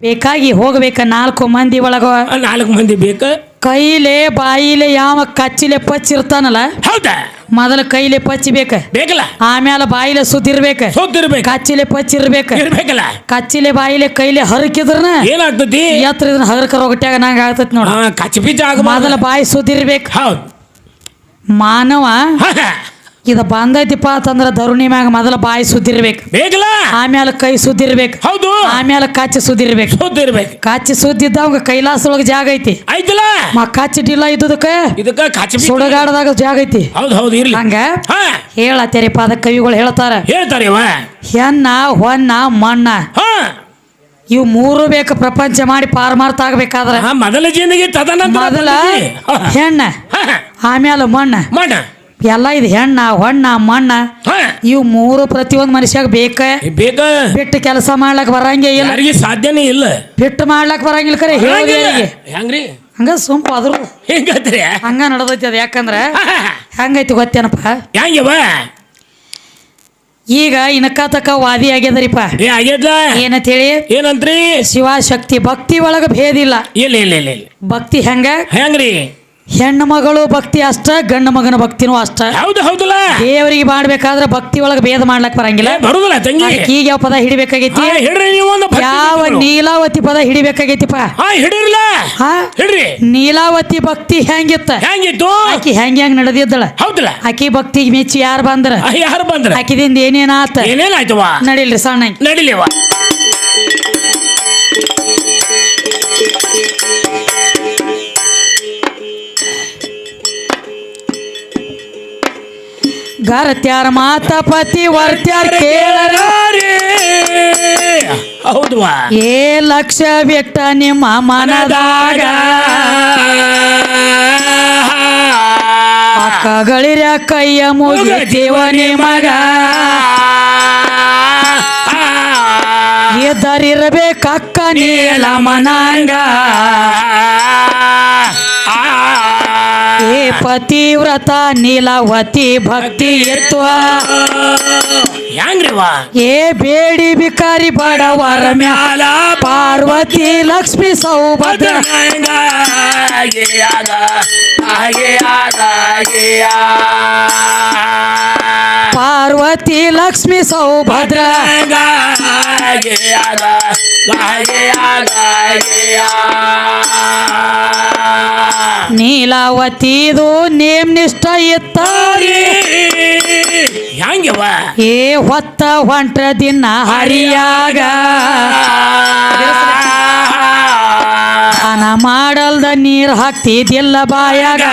ಬೇಕಾಗಿ ಹೋಗ್ಬೇಕ ನಾಲ್ಕು ಮಂದಿ ಒಳಗ. ನಾಲ್ಕು ಮಂದಿ ಬೇಕ? ಕೈಲೆ ಬಾಯಿಲೆ ಯಾವ ಕಚ್ಚಿಲೆ ಪಚ್ಚಿರ್ತಾನಲ್ಲ ಹೌದಾ? ಮೊದಲ ಕೈಲೆ ಪಚ್ಚಿಬೇಕ ಬೇಕಲ್ಲ? ಆಮೇಲೆ ಬಾಯಿಲೆ ಸುದ್ದಿರ್ಬೇಕ. ಸುದ್ದಿರ್ಬೇಕು. ಕಚ್ಚಿಲೆ ಪಚ್ಚಿರ್ಬೇಕ ಇರ್ಬೇಕಲ್ಲ? ಕಚ್ಚಿಲೆ ಬಾಯಿಲೆ ಕೈಲೆ ಹರಕಿದ್ರನ? ಏನಾಗ್ತತಿ? ಎತ್ರ ಇದನ್ನ ಹಗರ್ಕ ರೊಗಟ್ಯಾಗ ನಂಗೆ ಆಗ್ತೈತಿ ನೋಡ. ಕಚ್ಚಿ ಬೀಜ ಪಿಚ್ಚ ಮೊದಲ ಬಾಯಿ ಸುದ್ದಿರ್ಬೇಕು. ಹೌದು. ಮಾನವ. ಇದ ಬಂದೈತಿಪ್ಪ ಅಂತಂದ್ರ ಧರುಣಿ ಮ್ಯಾಗ ಮೊದಲ ಬಾಯಿ ಸುದ್ದಿರ್ಬೇಕು. ಬೇಕಲ್ಲ? ಆಮ್ಯಾಲ ಕೈ ಸುದ್ದಿರ್ಬೇಕು. ಹೌದು. ಆಮ್ಯಾಲ ಕಾಚಿ ಸುದ್ದಿರ್ಬೇಕು. ಸುದ್ದಿರ್ಬೇಕು. ಕಾಚಿ ಸುದ್ದಿದ್ದ ಅವಂಗ ಕೈಲಾಸ ಒಳಗ ಜಾಗ ಐತಿ. ಐತಲ್ಲ? ಮ ಕಚ್ಚಿ ಡಿಲ್ಲ ಇದ್ದುದಕ್ಕ ಇದಕ್ಕ ಕಾಚಿ ಸುಡಗಾಡದಾಗ ಜಾಗ ಐತಿ. ಹೌದು ಹೌದು ಇರ್ಲಿ. ಹಂಗ? ಹೇಳತ್ತೇರಿಪ್ಪ ಅದ ಕವಿಗಳು ಹೇಳ್ತಾರ. ಹೇಳ್ತಾರೆ ಹೆಣ್ಣ ಹೊನ್ನ ಮಣ್ಣ. ಇವು ಮೂರು ಬೇಕು ಪ್ರಪಂಚ ಮಾಡಿ ಪಾರ್ ಆಗ್ಬೇಕಾದ್ರ. ಹಾ ಮೊದಲ ತದನಂತರ ಮೊದಲ ಹೆಣ್ಣ. ಆಮ್ಯಾಲ ಮಣ್ಣ. ಮಾಡ ಎಲ್ಲ ಇದು ಹೆಣ್ಣ ಹೊಣ್ಣ ಮಣ್ಣ ಇವು ಮೂರು ಪ್ರತಿಯೊಂದು ಮನುಷ್ಯಾಗ ಬೇಕ. ಬೇಕ. ಬಿಟ್ಟು ಕೆಲಸ ಮಾಡ್ಲಕ್ ಬರಂಗೇ ಇಲ್ಲ. ಯಾರಿಗೆ ಸಾಧ್ಯನೇ ಇಲ್ಲ. ಬಿಟ್ಟು ಮಾಡ್ಲಕ್ ಬರಂಗಿಲ್ಲ ಕರೆ ಹೆಂಗ್ರಿ? ಹಂಗ ಸುಂಪ ಅದ್ರು ಹೆಂಗತ್ರಿ? ಹಂಗ ನಡೆದೈತಿ ಅದು. ಯಾಕಂದ್ರ ಹೆಂಗೈತಿ. ಗೊತ್ತೇನಪ್ಪ? ಹೆಂಗವ ಈಗ ಇನಕ ತಕ್ಕ ವಾದಿ ಆಗ್ಯದರಿಪ್ಪ. ಏನಂತ ಹೇಳಿ ಏನಂತ್ರಿ? ಶಿವಶಕ್ತಿ ಭಕ್ತಿ ಒಳಗ ಭೇದ ಇಲ್ಲ ಇಲ್ಲ ಇಲ್ಲ. ಭಕ್ತಿ ಹೆಂಗ? ಹೆಂಗ್ರಿ? ಹೆಣ್ಣು ಮಗಳು ಭಕ್ತಿ ಅಷ್ಟ ಗಂಡು ಮಗನ ಭಕ್ತಿನೂ ಅಷ್ಟ. ಹೌದು ಹೌದಲ್ಲ? ದೇವರಿಗೆ ಮಾಡ್ಬೇಕಾದ್ರೆ ಭಕ್ತಿ ಒಳಗೆ ಭೇದ ಮಾಡ್ಲಕ್ ಬರಂಗಿಲ್ಲ. ಬರುದಿಲ್ಲ ತಂಗಿ. ಈಗ ಯಾವ ಪದ ಹಿಡಿಬೇಕಾಗೈತಿ? ಯಾವ ನೀಲಾವತಿ ಪದ ಹಿಡಿಬೇಕಾಗೈತಿಪ್ಪ? ಹಿಡಿರ್ಲ ಹಿಡ್ರಿ. ನೀಲಾವತಿ ಭಕ್ತಿ ಹೆಂಗಿತ್ತ? ಹೆಂಗಿತ್ತು? ಆಕಿ ಹೆಂಗ್ ಹೆಂಗ್ ನಡೆದಿದ್ದಳ? ಹೌದಲ್ಲ. ಆಕಿ ಭಕ್ತಿಗೆ ಮೆಚ್ಚಿ ಯಾರು ಬಂದ್ರ? ಯಾರು ಬಂದ್ರ? ಆಕಿದಿಂದ ಏನೇನಾತ? ಏನೇನಾಯ್ತವ ನಡಿಲ್ರಿ ಸಣ್ಣ ನಡಿಲಿವ ಗರತ್ಯಾರ ಮಾತ ಪತಿ ವರ್ತ್ಯಾರ ಕೇಳರಾರಿ ಹೌದು ಏ ಲಕ್ಷ ವ್ಯಕ್ತ ನಿಮ್ಮ ಮನದಾಗ. ಅಕ್ಕಗಳಿರ ಕೈಯ ಮುಗಿತೀವ ನಿಮಗ. ಎದರಿರಬೇಕಕ್ಕ ನೀಲ ಮನಾಂಗ. ಪತಿವ್ರತ ನೀಲವತಿ ಭಕ್ತಿ ಎತ್ತುವ. ಹೆಂಗ್ರಿವ ಏ ಬೇಡಿ ಬಿಕಾರಿ ಬಡವರ ಮ್ಯಾಲ ಪಾರ್ವತಿ ಲಕ್ಷ್ಮಿ ಸೌಭದ್ರ. ಪಾರ್ವತಿ ಲಕ್ಷ್ಮಿ ಸೌಭದ್ರ. ನೀಲಾವತಿದು ನೇಮ್ ನಿಷ್ಠ ಇತ್ತಾರಿ. ಹೆಂಗವ ಏ ಹೊತ್ತ ಹೊಂಟ್ರ ದಿನ ಹರಿಯಾಗ. ಸ್ನಾನ ಮಾಡಲ್ದ ನೀರ್ ಹಾಕ್ತಿದ್ದಿಲ್ಲ ಬಾಯಾಗ.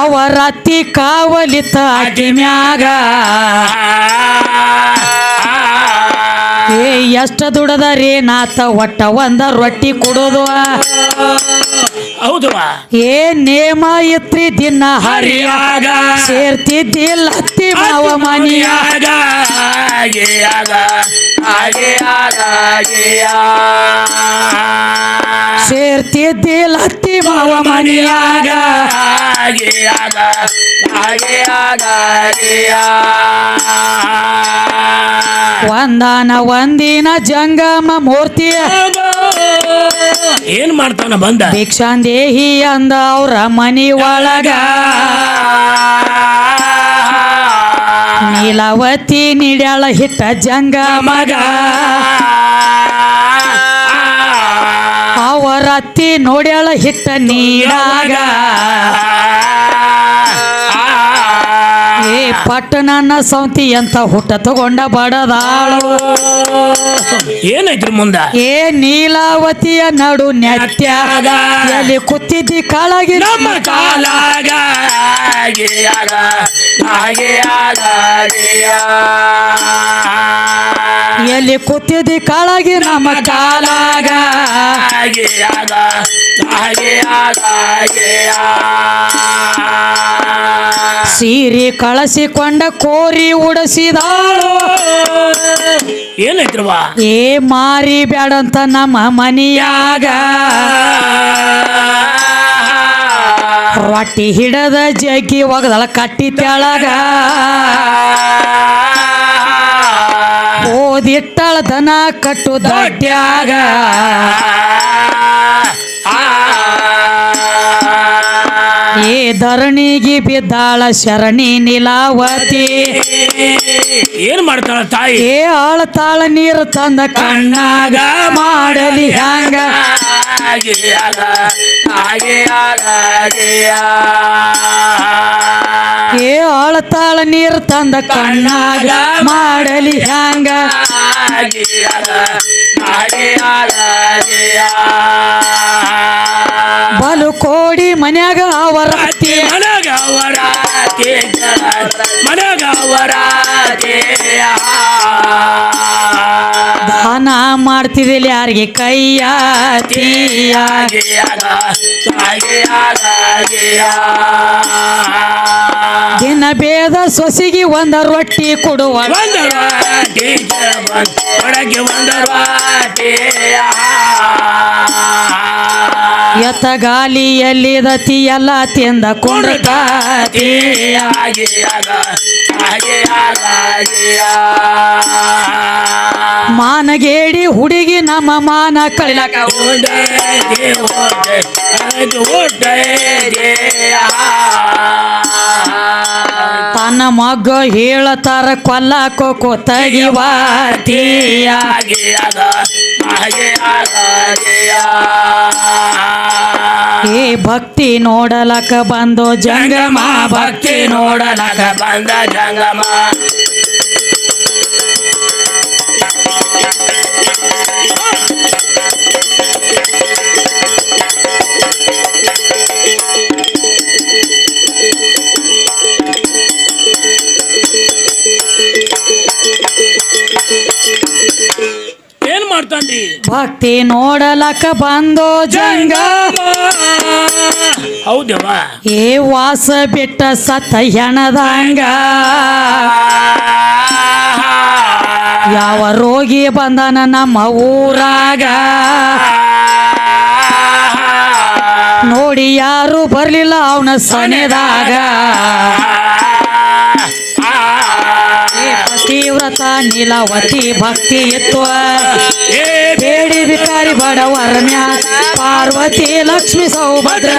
ಅವರ ಕಾವಲಿತ ಕಾವಲಿತ್ತ ಅತಿ ದುಡದ ರೀ ಎಷ್ಟ ನಾತ ಒಟ್ಟ ಒಂದ ರೊಟ್ಟಿ ಕೊಡೋದು. ಏನ್ ಏ ನೇಮ ಇತ್ರಿ ದಿನ ಹರಿಯಾಗ. ಸೇರ್ತಿದ್ದಿಲ್ಲ ಅತ್ತಿ ಮಾವ ಮನಿಯಾಗ. ಸೇರ್ತಿದ್ದಿಲ್ಲ ಅತ್ತಿ ಮಾವ ಮನಿಯಾಗ. ಒಂದಾನ ಒಂದಿನ ಜಂಗಮ ಮೂರ್ತಿಯ ಏನ್ ಮಾಡ್ತಾನ ಬಂದ? ಭಿಕ್ಷಾಂದೇಹಿ ಅಂದ ಅವ್ರ ಮನಿ ಒಳಗ. ನೀಲಾವತಿ ನೀಡ್ಯಾಳ ಹಿಟ್ಟ ಜಂಗ ಮಗ. ಅವರತ್ತಿ ನೋಡ್ಯಾಳ ಹಿಟ್ಟ ನೀಡಾಗ. ಪಟ್ಟಣನ ಸೌತಿ ಅಂತ ಹುಟ್ಟ ತಗೊಂಡ ಬಡದಾಳು. ಏನೈತ್ರಿ ಮುಂದ? ಏ ನೀಲಾವತಿಯ ನಡು ನೆತ್ಯಾಗ ಎಲ್ಲಿ ಕುತ್ತಿದ್ದಿ ಕಾಳಗಿ? ನಮ್ಮ ಕಾಲಾಗ. ಎಲ್ಲಿ ಕುತ್ತಿದ್ದಿ ಕಾಳಗಿ? ನಮ್ಮ ಕಾಲಾಗ. ಗಿಯಾ. ಸೀರೆ ಕಳಸಿಕೊಂಡ ಕೋರಿ ಉಡಸಿದಾಳು. ಏನೈತ್ರವ ಏ ಮಾರಿ ಬ್ಯಾಡಂತ ನಮ್ಮ ಮನಿಯಾಗ. ರೊಟ್ಟಿ ಹಿಡದ ಜಗ್ಗಿ ಒಗದಳ ಕಟ್ಟಿ ತೆಳಗ. ಓದಿಟ್ಟಳ ದನ ಕಟ್ಟು ದೊಡ್ಡ್ಯಾಗ. ಏ ಧರಣಿಗೆ ಬಿದ್ದಾಳ ಶರಣಿ ನಿಲಾವತಿ. ಏನ್ ಮಾಡ್ತಾಳ ತಾಯಿ? ಏ ಆಳತಾಳ ನೀರು ತಂದ ಕಣ್ಣಾಗ ಮಾಡಲಿ ಹ್ಯಾಂಗ ಏ ಆಳತಾಳ ನೀರು ತಂದ ಕಣ್ಣಾಗ ಮಾಡಲಿ ಹ್ಯಾಂಗ ಬಲು ಕೋಡಿ ಮನ್ಯಾಗ ಅವರ ವರಾತಿ. ಮನಗ ವರಾತಿ. ದಾನ ಮಾಡ್ತಿದಿಲ್ಲ ಯಾರಿಗೆ? ಕೈಯ ದಿನ ಬೇದ ಸೊಸಿಗೆ ಒಂದ ರೊಟ್ಟಿ ಕೊಡುವ. ಒಳಗೆ ಎತ್ತ ಗಾಲಿಯಲ್ಲಿ ಎಲ್ಲ ತಿಂದ ಮಾನಗೇಡಿ ಹುಡುಗಿ ನಮ್ಮ ಮಾನ ಕಳಿಲಕ ತನ್ನ ಮಗ್ಗ ಹೇಳತಾರ ಕೊಲ್ಲಾಕೋ ಕೊತ್ತಗಿವಾತಿಯ ಏ ಭಕ್ತಿ ನೋಡಲಕ ಬಂದು ಜಂಗಮ ಭಕ್ತಿ ನೋಡಲಕ ಬಂದ ಜಂಗಮ. ಭಕ್ತಿ ನೋಡಲಕ ಬಂದೋ ಜಂಗ. ಹೌದವ ಏ ವಾಸ ಬಿಟ್ಟ ಸತ್ತ ಹೆಣದಂಗ ಯಾವ ರೋಗಿ ಬಂದನ ನಮ್ಮ ಊರಾಗ. ನೋಡಿ ಯಾರು ಬರ್ಲಿಲ್ಲ ಅವನ ಸನೆದಾಗ. ತೀವ್ರತ ಪತಿವ್ರತ ನೀಲವತಿ ಭಕ್ತಿ ಇತ್ತು. ಬೇಡಿ ಬಿಕಾರಿ ಬಡವರ ಮ್ಯಾ ಪಾರ್ವತಿ ಲಕ್ಷ್ಮಿ ಸೌಭದ್ರ.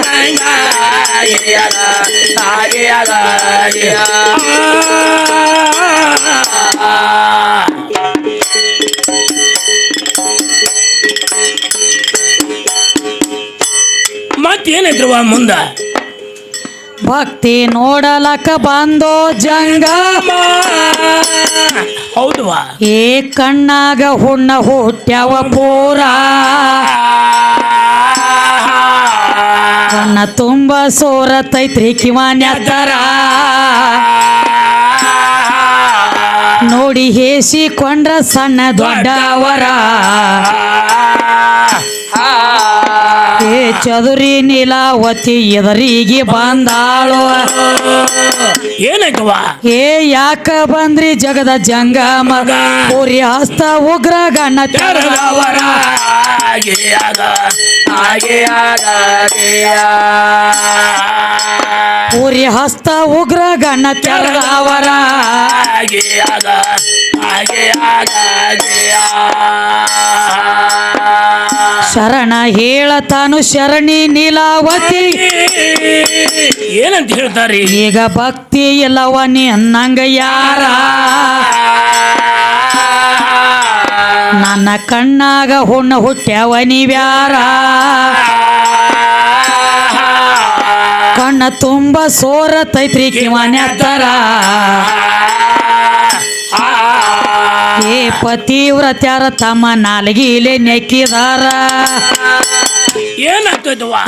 ಮತ್ತೇನಿದ್ರು ಮುಂದ? ಭಕ್ತಿ ನೋಡಲಕ ಬಂದೋ ಜಂಗ. ಹೌದವಾ ಏ ಕಣ್ಣಾಗ ಹುಣ್ಣ ಹುಟ್ಟ್ಯಾವ ಪೂರ. ಕಣ್ಣ ತುಂಬ ಸೋರತೈತ್ರಿ ಕಿವಾನ್ಯತರ ನೋಡಿ ಹೇಸಿಕೊಂಡ್ರ ಸಣ್ಣ ದೊಡ್ಡವರ. ಏ ಚದುರಿ ನೀಲಾವತಿ ಎದರಿಗೆ ಬಂದಾಳು? ಏನಕ್ಕವ ಏ ಯಾಕ ಬಂದ್ರಿ ಜಗದ ಜಂಗ ಮಗ? ಪೂರಿ ಹಸ್ತ ಉಗ್ರ ಗಣ್ಣ ಪೂರಿ ಹಸ್ತ ಉಗ್ರ ಗಣ್ಣ ತೆರದವರ. ಆಗಿಯಾಗ ಆಗಿಯಾಗ ಶರಣ ಹೇಳತಾನು ಶರಣಿ ನೀಲಾವತಿ. ಏನಂತ ಹೇಳ್ತಾರೆ? ಈಗ ಭಕ್ತಿ ಇಲ್ಲವ ನೀ ಅನ್ನಂಗ ಯಾರ? ನನ್ನ ಕಣ್ಣಾಗ ಹುಣ್ಣ ಹುಟ್ಟ್ಯಾವ ನೀವ್ಯಾರ ಕಣ್ಣ ತುಂಬ ಸೋರತೈತ್ರಿ ಕಿವನ್ಯತ್ತರ. ಪತಿವ್ರತ್ಯಾರ ತಮ್ಮ ನಾಲ್ಗಿಲೆ ನೆಕ್ಕಿದಾರ.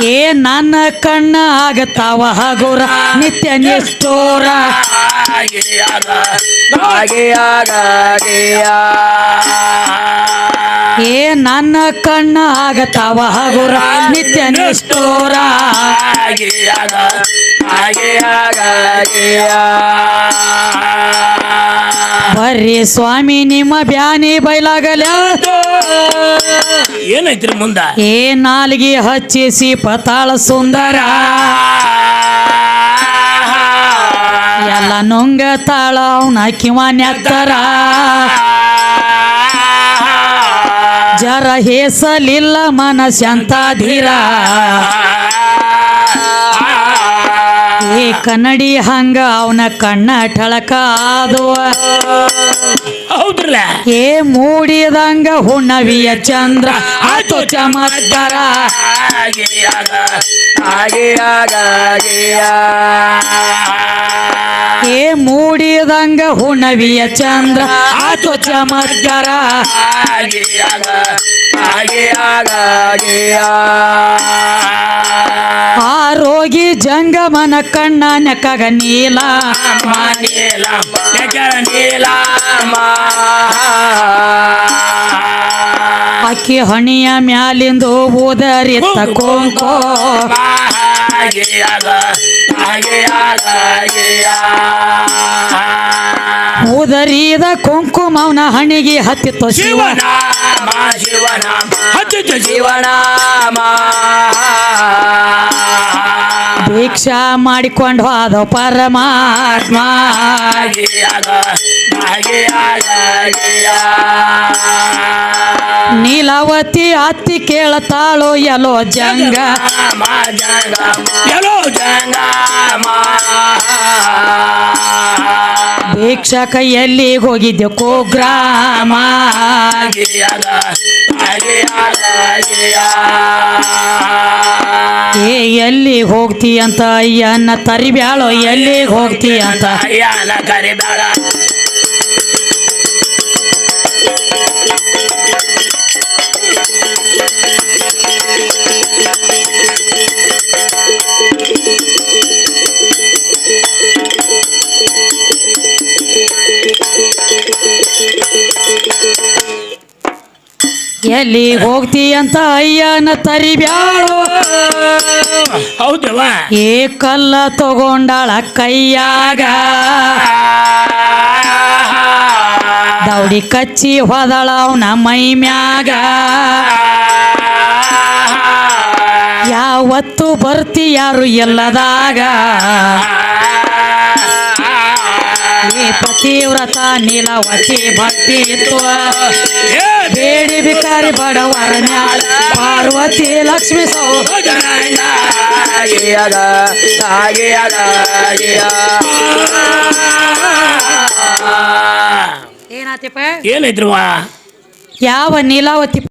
ಏ ನನ್ನ ಕಣ್ಣ ಆಗತಾವ ಹಗುರ ನಿತ್ಯ ನಿಷ್ಠೋರ. ಏ ನನ್ನ ಕಣ್ಣ ಆಗತಾವ ಹಗುರ ನಿತ್ಯ ನಿಷ್ಠೋರ. ಆಗಿಯಾಗ ಆಗಿಯಾಗ ಬರ್ರಿ ಸ್ವಾಮಿ ನಿಮ್ಮ ಬ್ಯಾನಿ ಬೈಲಾಗಲ ಏನೈತ್ರಿ ಮುಂದ? ಏ ನಾಲ್ಗಿ ಹಚ್ಚಿಸಿ ಪತಾಳ ಸುಂದರ. ಎಲ್ಲ ನುಂಗ ತಾಳ ಅವನ ಕಿವಾನ್ಯತ್ತರ ಜರ ಹೇಸಲಿಲ್ಲ ಮನಸ್ಸಂತ ಧೀರ. ಕನ್ನಡಿ ಹಂಗ ಅವನ ಕಣ್ಣ ಠಳಕ ಆದುವ. ಹೌದ್ರಲ್ಲ? ಏ ಮೂಡಿದಂಗ ಹುಣ್ಣವಿಯ ಚಂದ್ರ ಆತು ಚಮತ್ಕಾರ ಏ ಮೂಡಿದಂಗ ಹುಣ್ಣವಿಯ ಚಂದ್ರ ಆತು ಚಮತ್ಕಾರ ರೋಗಿ ಆರೋಗಿ ಜಂಗಮನ ಕಣ್ಣ ನೆಕ್ಕಗ ನೀಲ. ನೀಲ ಅಕ್ಕಿ ಹಣಿಯ ಮ್ಯಾಲಿಂದು ಆಗೆ ಆಗ ಆಗೆ ಆಗಿಯಾಗ ಊದರಿದ ಕುಂಕುಮವನ ಹಣಿಗೆ ಹತ್ತಿತ್ತು ಶಿವನ ಶಿವನ ಹತ್ತಿತ್ತು ಶಿವನ ಭಿಕ್ಷಾ ದೀಕ್ಷಾ ಮಾಡಿಕೊಂಡು ಹೋದ ಪರಮಾತ್ಮ. ನೀಲಾವತಿ ಅತ್ತಿ ಕೇಳತಾಳೋ ಎಲೋ ಜಂಗ. ಎಲೋ ಜಂಗಮ. ಎಲ್ಲೋ ಕೈಯಲ್ಲಿ ಹೋಗಿದ್ದೆ ಕೋಗ್ರಾಮ ಏ, ಎಲ್ಲಿ ಹೋಗ್ತಿ ಅಂತ ಅಯ್ಯನ್ನ ತರಿಬ್ಯಾಳೋ, ಎಲ್ಲಿಗೆ ಹೋಗ್ತಿ ಅಂತ ಅಯ್ಯನ ಕರಿಬೇಡ ಎಲ್ಲಿ ಹೋಗ್ತಿ ಅಂತ ಅಯ್ಯನ ತರಿಬ್ಯಾಳು ಹೌದವ ಏ ಕಲ್ಲ ತಗೊಂಡಾಳ ಕೈಯಾಗ. ದೌಡಿ ಕಚ್ಚಿ ಹೋದಳ ಅವನ ಮೈ ಮ್ಯಾಗ. ಯಾವತ್ತು ಬರ್ತಿ ಯಾರು ಎಲ್ಲದಾಗ. ಏ ಪತಿವ್ರತ ನೀಲವತಿ ಭಕ್ತಿ ಇತ್ತು. ಬೇಡಿ ಬಿಕಾರಿ ಬಡವರ ಮ್ಯಾಲ ಪಾರ್ವತಿ ಲಕ್ಷ್ಮೀ ಸೌ ಆಗಿಯಾಗ ಆಗಿಯಾಗ ಏನಾತಿಪ್ಪ? ಏನಿದ್ರು ಯಾವ ನೀಲಾವತಿ